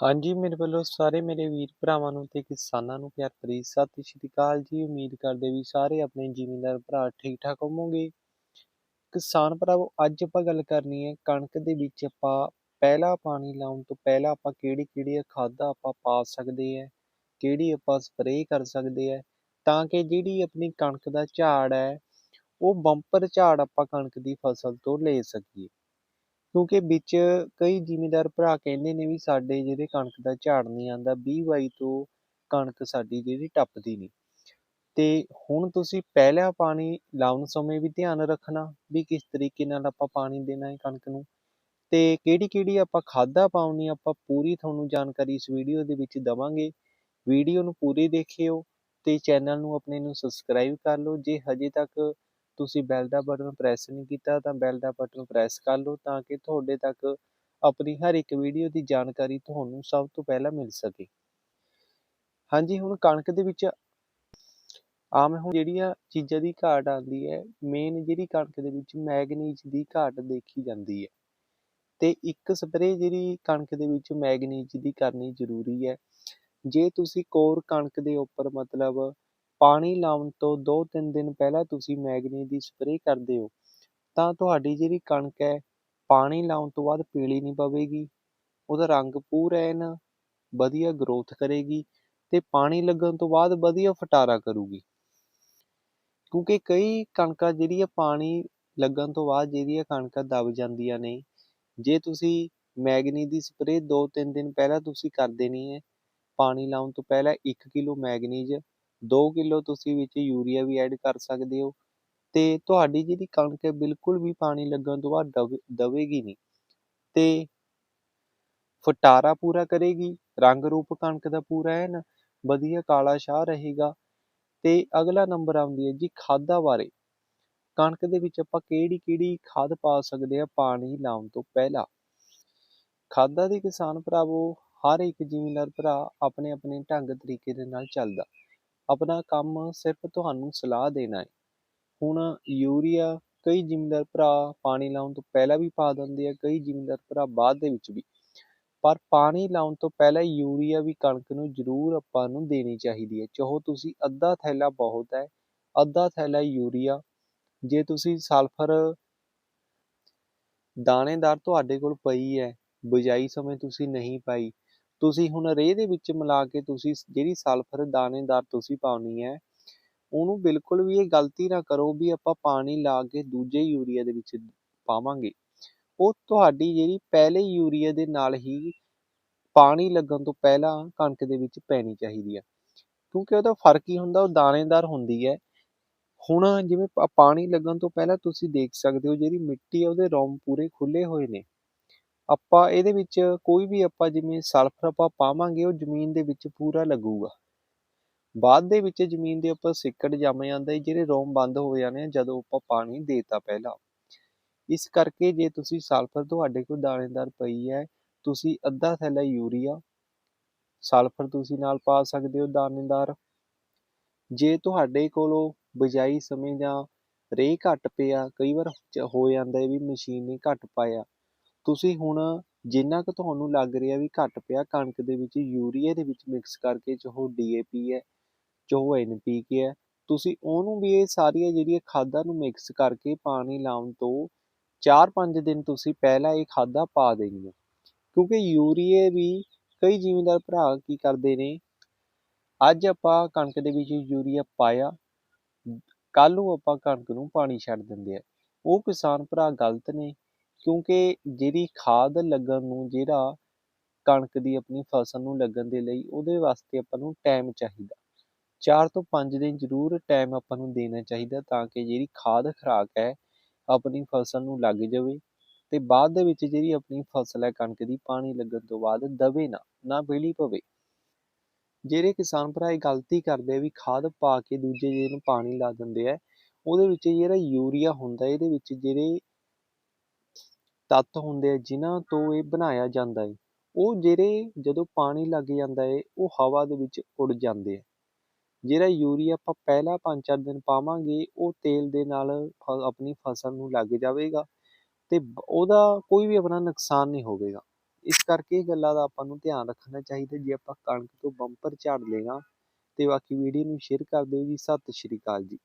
ਹਾਂਜੀ, ਮੇਰੇ ਵੱਲੋਂ ਸਾਰੇ ਮੇਰੇ ਵੀਰ ਭਰਾਵਾਂ ਨੂੰ ਤੇ ਕਿਸਾਨਾਂ ਨੂੰ ਪਿਆਰ ਭਰੀ ਸਤਿ ਸ਼੍ਰੀ ਅਕਾਲ ਜੀ। ਉਮੀਦ ਕਰਦੇ ਵੀ ਸਾਰੇ ਆਪਣੇ ਜ਼ਿਮੀਂਦਾਰ ਭਰਾ ਠੀਕ ਠਾਕ ਹੋਵੋਗੇ। ਕਿਸਾਨ ਭਰਾਵੋ, ਅੱਜ ਆਪਾਂ ਗੱਲ ਕਰਨੀ ਹੈ ਕਣਕ ਦੇ ਵਿੱਚ ਆਪਾਂ ਪਹਿਲਾ ਪਾਣੀ ਲਾਉਣ ਤੋਂ ਪਹਿਲਾਂ ਆਪਾਂ ਕਿਹੜੀ ਕਿਹੜੀ ਖਾਦਾਂ ਆਪਾਂ ਪਾ ਸਕਦੇ ਆ ਕਿਹੜੀ ਆਪਾਂ ਸਪਰੇਅ ਕਰ ਸਕਦੇ ਆ ਤਾਂ ਕਿ ਜਿਹੜੀ ਆਪਣੀ ਕਣਕ ਦਾ ਝਾੜ ਹੈ, ਉਹ ਬੰਪਰ ਝਾੜ ਆਪਾਂ ਕਣਕ ਦੀ ਫਸਲ ਤੋਂ ਲੈ ਸਕੀਏ। ਕਿਉਂਕਿ ਵਿੱਚ ਕਈ ਜ਼ਿਮੀਂਦਾਰ ਭਰਾ ਕਹਿੰਦੇ ਨੇ ਵੀ ਸਾਡੇ ਜਿਹੜੇ ਕਣਕ ਦਾ ਝਾੜ ਨਹੀਂ ਆਉਂਦਾ, ਵੀਹ ਬਾਈ ਤੋਂ ਕਣਕ ਸਾਡੀ ਜਿਹੜੀ ਟੱਪਦੀ ਨਹੀਂ। ਤੇ ਹੁਣ ਤੁਸੀਂ ਪਹਿਲਾ ਪਾਣੀ ਲਾਉਣ ਸਮੇਂ ਵੀ ਧਿਆਨ ਰੱਖਣਾ ਵੀ ਕਿਸ ਤਰੀਕੇ ਨਾਲ ਆਪਾਂ ਪਾਣੀ ਦੇਣਾ ਹੈ ਕਣਕ ਨੂੰ। ਤੇ ਕਿਹੜੀ ਕਿਹੜੀ ਆਪਾਂ ਖਾਦਾਂ ਪਾਉਣੀ ਆਪਾਂ ਪੂਰੀ ਤੁਹਾਨੂੰ ਜਾਣਕਾਰੀ ਇਸ ਵੀਡੀਓ ਦੇ ਵਿੱਚ ਦਵਾਂਗੇ। ਵੀਡੀਓ ਨੂੰ ਪੂਰੀ ਦੇਖਿਓ ਤੇ ਚੈਨਲ ਨੂੰ ਆਪਣੇ ਨੂੰ ਸਬਸਕ੍ਰਾਈਬ ਕਰ ਲਓ। ਜੇ ਹਜੇ ਤੱਕ ਤੁਸੀਂ ਬੈਲ ਦਾ ਬਟਨ ਪ੍ਰੈਸ ਨਹੀਂ ਕੀਤਾ ਤਾਂ ਬੈਲ ਦਾ ਬਟਨ ਪ੍ਰੈਸ ਕਰ ਲਓ ਤਾਂ ਕਿ ਤੁਹਾਡੇ ਤੱਕ ਆਪਣੀ ਹਰ ਇੱਕ ਵੀਡੀਓ ਦੀ ਜਾਣਕਾਰੀ ਤੁਹਾਨੂੰ ਸਭ ਤੋਂ ਪਹਿਲਾਂ ਮਿਲ ਸਕੇ। ਹਾਂਜੀ, ਹੁਣ ਕਣਕ ਦੇ ਵਿੱਚ ਆਮ ਹੁਣ ਜਿਹੜੀਆਂ ਚੀਜ਼ਾਂ ਦੀ ਘਾਟ ਆਉਂਦੀ ਹੈ ਮੇਨ ਜਿਹੜੀ ਕਣਕ ਦੇ ਵਿੱਚ ਮੈਗਨੀਜ਼ ਦੀ ਘਾਟ ਦੇਖੀ ਜਾਂਦੀ ਹੈ। ਤੇ ਇੱਕ ਸਪਰੇਅ ਜਿਹੜੀ ਕਣਕ ਦੇ ਵਿੱਚ ਮੈਗਨੀਜ਼ ਦੀ ਕਰਨੀ ਜ਼ਰੂਰੀ ਹੈ। ਜੇ ਤੁਸੀਂ ਕੋਰ ਕਣਕ ਦੇ ਉੱਪਰ ਮਤਲਬ ਪਾਣੀ ਲਾਉਣ ਤੋਂ 2-3 ਦਿਨ ਪਹਿਲਾਂ ਤੁਸੀਂ ਮੈਗਨੀ ਦੀ ਸਪਰੇਅ ਕਰਦੇ ਹੋ, ਤਾਂ ਤੁਹਾਡੀ ਜਿਹੜੀ ਕਣਕ ਹੈ, ਪਾਣੀ ਲਾਉਣ ਤੋਂ ਬਾਅਦ ਪੀਲੀ ਨਹੀਂ ਪਵੇਗੀ, ਉਹਦਾ ਰੰਗ ਪੂਰਾ ਐਨ ਵਧੀਆ ਗਰੋਥ ਕਰੇਗੀ ਅਤੇ ਪਾਣੀ ਲੱਗਣ ਤੋਂ ਬਾਅਦ ਵਧੀਆ ਫਟਾਰਾ ਕਰੂਗੀ। ਕਿਉਂਕਿ ਕਈ ਕਣਕਾਂ ਜਿਹੜੀ ਆ ਪਾਣੀ ਲੱਗਣ ਤੋਂ ਬਾਅਦ ਜਿਹੜੀਆਂ ਕਣਕਾਂ ਦਬ ਜਾਂਦੀਆਂ ਨੇ, ਜੇ ਤੁਸੀਂ ਮੈਗਨੀ ਦੀ ਸਪਰੇਅ 2-3 ਦਿਨ ਪਹਿਲਾਂ ਤੁਸੀਂ ਕਰ ਦੇਣੀ ਹੈ, ਪਾਣੀ ਲਾਉਣ ਤੋਂ ਪਹਿਲਾਂ ਇੱਕ ਕਿਲੋ ਮੈਗਨੀਜ਼ 2 ਕਿਲੋ ਤੁਸੀਂ ਵਿੱਚ ਯੂਰੀਆ ਵੀ ਐਡ ਕਰ ਸਕਦੇ ਹੋ ਤੇ ਤੁਹਾਡੀ ਜਿਹੜੀ ਕਣਕ ਹੈ ਬਿਲਕੁਲ ਵੀ ਪਾਣੀ ਲੱਗਣ ਤੋਂ ਬਾਅਦ ਦਵੇਗੀ ਨਹੀਂ। ਤੇ ਫਟਾਰਾ ਪੂਰਾ ਕਰੇਗੀ, ਰੰਗ ਰੂਪ ਕਣਕ ਦਾ ਪੂਰਾ ਹੈ ਨਾ ਵਧੀਆ ਕਾਲਾ ਸ਼ਾਹ ਰਹੇਗਾ। ਤੇ ਅਗਲਾ ਨੰਬਰ ਆਉਂਦੀ ਹੈ ਜੀ ਖਾਦਾਂ ਬਾਰੇ। ਕਣਕ ਦੇ ਵਿੱਚ ਆਪਾਂ ਕਿਹੜੀ ਕਿਹੜੀ ਖਾਦ ਪਾ ਸਕਦੇ ਆ ਪਾਣੀ ਲਾਉਣ ਤੋਂ ਪਹਿਲਾਂ? ਖਾਦਾਂ ਦੇ ਕਿਸਾਨ ਭਰਾਵੋ, ਹਰ ਇੱਕ ਜ਼ਿਮੀਂਦਾਰ ਭਰਾ ਆਪਣੇ ਆਪਣੇ ਢੰਗ ਤਰੀਕੇ ਦੇ ਨਾਲ ਚੱਲਦਾ। ਆਪਣਾ ਕੰਮ ਸਿਰਫ ਤੁਹਾਨੂੰ ਸਲਾਹ ਦੇਣਾ ਹੈ। ਹੁਣ ਯੂਰੀਆ ਕਈ ਜ਼ਿਮੀਂਦਾਰ ਭਰਾ ਪਾਣੀ ਲਾਉਣ ਤੋਂ ਪਹਿਲਾਂ ਵੀ ਪਾ ਦਿੰਦੇ ਆ, ਕਈ ਜ਼ਿਮੀਂਦਾਰ ਭਰਾ ਬਾਅਦ ਦੇ ਵਿੱਚ ਵੀ। ਪਰ ਪਾਣੀ ਲਾਉਣ ਤੋਂ ਪਹਿਲਾਂ ਯੂਰੀਆ ਵੀ ਕਣਕ ਨੂੰ ਜ਼ਰੂਰ ਆਪਾਂ ਨੂੰ ਦੇਣੀ ਚਾਹੀਦੀ ਹੈ। ਚਾਹੋ ਤੁਸੀਂ ਅੱਧਾ ਥੈਲਾ ਬਹੁਤ ਹੈ, ਅੱਧਾ ਥੈਲਾ ਯੂਰੀਆ। ਜੇ ਤੁਸੀਂ ਸਲਫਰ ਦਾਣੇਦਾਰ ਤੁਹਾਡੇ ਕੋਲ ਪਈ ਹੈ, ਬਿਜਾਈ ਸਮੇਂ ਤੁਸੀਂ ਨਹੀਂ ਪਾਈ ਤੁਸੀਂ ਹੁਣ ਰੇਹ ਦੇ ਵਿੱਚ ਮਿਲਾ ਕੇ ਤੁਸੀਂ ਜਿਹੜੀ ਸਲਫਰ ਦਾਣੇਦਾਰ ਤੁਸੀਂ ਪਾਉਣੀ ਹੈ, ਉਹਨੂੰ ਬਿਲਕੁਲ ਵੀ ਇਹ ਗਲਤੀ ਨਾ ਕਰੋ ਵੀ ਆਪਾਂ ਪਾਣੀ ਲਾ ਕੇ ਦੂਜੇ ਯੂਰੀਆ ਦੇ ਵਿੱਚ ਪਾਵਾਂਗੇ। ਉਹ ਤੁਹਾਡੀ ਜਿਹੜੀ ਪਹਿਲੇ ਯੂਰੀਆ ਦੇ ਨਾਲ ਹੀ ਪਾਣੀ ਲੱਗਣ ਤੋਂ ਪਹਿਲਾਂ ਕਣਕ ਦੇ ਵਿੱਚ ਪੈਣੀ ਚਾਹੀਦੀ ਹੈ ਕਿਉਂਕਿ ਉਹਦਾ ਫ਼ਰਕ ਹੀ ਹੁੰਦਾ, ਉਹ ਦਾਣੇਦਾਰ ਹੁੰਦੀ ਹੈ। ਹੁਣ ਜਿਵੇਂ ਪਾਣੀ ਲੱਗਣ ਤੋਂ ਪਹਿਲਾਂ ਤੁਸੀਂ ਦੇਖ ਸਕਦੇ ਹੋ ਜਿਹੜੀ ਮਿੱਟੀ ਹੈ ਉਹਦੇ ਰੋਮ ਪੂਰੇ ਖੁੱਲੇ ਹੋਏ ਨੇ। ਆਪਾਂ ਇਹਦੇ ਵਿੱਚ ਕੋਈ ਵੀ ਆਪਾਂ ਜਿਵੇਂ ਸਲਫਰ ਆਪਾਂ ਪਾਵਾਂਗੇ, ਉਹ ਜ਼ਮੀਨ ਦੇ ਵਿੱਚ ਪੂਰਾ ਲੱਗੂਗਾ। ਬਾਅਦ ਦੇ ਵਿੱਚ ਜ਼ਮੀਨ ਦੇ ਉੱਪਰ ਸਿੱਕੜ ਜੰਮ ਜਾਂਦਾ ਹੈ ਜਿਹੜੇ ਰੋਮ ਬੰਦ ਹੋ ਜਾਂਦੇ ਆ, ਜਦੋਂ ਆਪਾਂ ਪਾਣੀ ਦੇਤਾ ਪਹਿਲਾਂ। ਇਸ ਕਰਕੇ ਜੇ ਤੁਸੀਂ ਸਲਫਰ ਤੁਹਾਡੇ ਕੋਲ ਦਾਣੇਦਾਰ ਪਈ ਹੈ, ਤੁਸੀਂ ਅੱਧਾ ਥੈਲਾ ਯੂਰੀਆ ਸਲਫਰ ਤੁਸੀਂ ਨਾਲ ਪਾ ਸਕਦੇ ਹੋ ਦਾਣੇਦਾਰ। ਜੇ ਤੁਹਾਡੇ ਕੋਲੋਂ ਬਿਜਾਈ ਸਮੇਂ ਜਾਂ ਰੇ ਘੱਟ ਪਿਆ, ਕਈ ਵਾਰ ਹੋ ਜਾਂਦਾ ਹੈ ਵੀ ਮਸ਼ੀਨ ਨੇ ਘੱਟ ਪਾਇਆ ਤੁਸੀਂ ਹੁਣ ਜਿੰਨਾ ਕੁ ਤੁਹਾਨੂੰ ਲੱਗ ਰਿਹਾ ਵੀ ਘੱਟ ਪਿਆ, ਕਣਕ ਦੇ ਵਿੱਚ ਯੂਰੀਆ ਦੇ ਵਿੱਚ ਮਿਕਸ ਕਰਕੇ, ਚਾਹੋ ਡੀਏਪੀ ਹੈ, ਚਾਹੋ ਐਨਪੀਕੇ ਹੈ, ਤੁਸੀਂ ਉਹਨੂੰ ਵੀ ਇਹ ਸਾਰੀਆਂ ਜਿਹੜੀਆਂ ਖਾਦਾਂ ਨੂੰ ਮਿਕਸ ਕਰਕੇ ਪਾਣੀ ਲਾਉਣ ਤੋਂ 4-5 ਦਿਨ ਤੁਸੀਂ ਪਹਿਲਾਂ ਇਹ ਖਾਦਾਂ ਪਾ ਦੇਣੀਆਂ। ਕਿਉਂਕਿ ਯੂਰੀਏ ਵੀ ਕਈ ਜ਼ਿਮੀਂਦਾਰ ਭਰਾ ਕੀ ਕਰਦੇ ਨੇ, ਅੱਜ ਆਪਾਂ ਕਣਕ ਦੇ ਵਿੱਚ ਯੂਰੀਆ ਪਾਇਆ ਕੱਲ ਨੂੰ ਆਪਾਂ ਕਣਕ ਨੂੰ ਪਾਣੀ ਛੱਡ ਦਿੰਦੇ ਆ। ਉਹ ਕਿਸਾਨ ਭਰਾ ਗਲਤ ਨੇ ਕਿਉਂਕਿ ਜਿਹੜੀ ਖਾਦ ਲੱਗਣ ਨੂੰ, ਜਿਹੜਾ ਕਣਕ ਦੀ ਆਪਣੀ ਫਸਲ ਨੂੰ ਲੱਗਣ ਦੇ ਲਈ, ਉਹਦੇ ਵਾਸਤੇ ਆਪਾਂ ਨੂੰ ਟਾਈਮ ਚਾਹੀਦਾ। ਚਾਰ ਤੋਂ ਪੰਜ ਦਿਨ ਜ਼ਰੂਰ ਟਾਈਮ ਆਪਾਂ ਨੂੰ ਦੇਣਾ ਚਾਹੀਦਾ ਤਾਂ ਕਿ ਜਿਹੜੀ ਖਾਦ ਖੁਰਾਕ ਹੈ, ਆਪਣੀ ਫਸਲ ਨੂੰ ਲੱਗ ਜਾਵੇ ਤੇ ਬਾਅਦ ਦੇ ਵਿੱਚ ਜਿਹੜੀ ਆਪਣੀ ਫਸਲ ਹੈ, ਕਣਕ ਦੀ, ਪਾਣੀ ਲੱਗਣ ਤੋਂ ਬਾਅਦ ਦਵੇ ਨਾ ਨਾ ਪੀਲੀ ਪਵੇ। ਜਿਹੜੇ ਕਿਸਾਨ ਭਰਾ ਇਹ ਗਲਤੀ ਕਰਦੇ ਆ ਵੀ ਖਾਦ ਪਾ ਕੇ ਦੂਜੇ ਦਿਨ ਪਾਣੀ ਲਾ ਦਿੰਦੇ ਆ, ਉਹਦੇ ਵਿੱਚ ਜਿਹੜਾ ਯੂਰੀਆ ਹੁੰਦਾ, ਇਹਦੇ ਵਿੱਚ ਜਿਹੜੇ ਤੱਤ ਹੁੰਦੇ ਆ ਜਿਨ੍ਹਾਂ ਤੋਂ ਇਹ ਬਣਾਇਆ ਜਾਂਦਾ ਹੈ ਉਹ ਜਿਹੜੇ ਜਦੋਂ ਪਾਣੀ ਲੱਗ ਜਾਂਦਾ ਹੈ ਉਹ ਹਵਾ ਦੇ ਵਿੱਚ ਉੱਡ ਜਾਂਦੇ ਹੈ ਜਿਹੜਾ ਯੂਰੀਆ ਆਪਾਂ ਪਹਿਲਾਂ 5-4 ਦਿਨ ਪਾਵਾਂਗੇ, ਉਹ ਤੇਲ ਦੇ ਨਾਲ ਫ ਆਪਣੀ ਫਸਲ ਨੂੰ ਲੱਗ ਜਾਵੇਗਾ ਅਤੇ ਉਹਦਾ ਕੋਈ ਵੀ ਆਪਣਾ ਨੁਕਸਾਨ ਨਹੀਂ ਹੋਵੇਗਾ। ਇਸ ਕਰਕੇ ਇਹ ਗੱਲਾਂ ਦਾ ਆਪਾਂ ਨੂੰ ਧਿਆਨ ਰੱਖਣਾ ਚਾਹੀਦਾ ਜੇ ਆਪਾਂ ਕਣਕ ਤੋਂ ਬੰਪਰ ਝਾੜ ਲੈਣਾ ਅਤੇ ਬਾਕੀ ਵੀਡੀਓ ਨੂੰ ਸ਼ੇਅਰ ਕਰ ਦਿਓ ਜੀ। ਸਤਿ ਸ਼੍ਰੀ ਅਕਾਲ ਜੀ।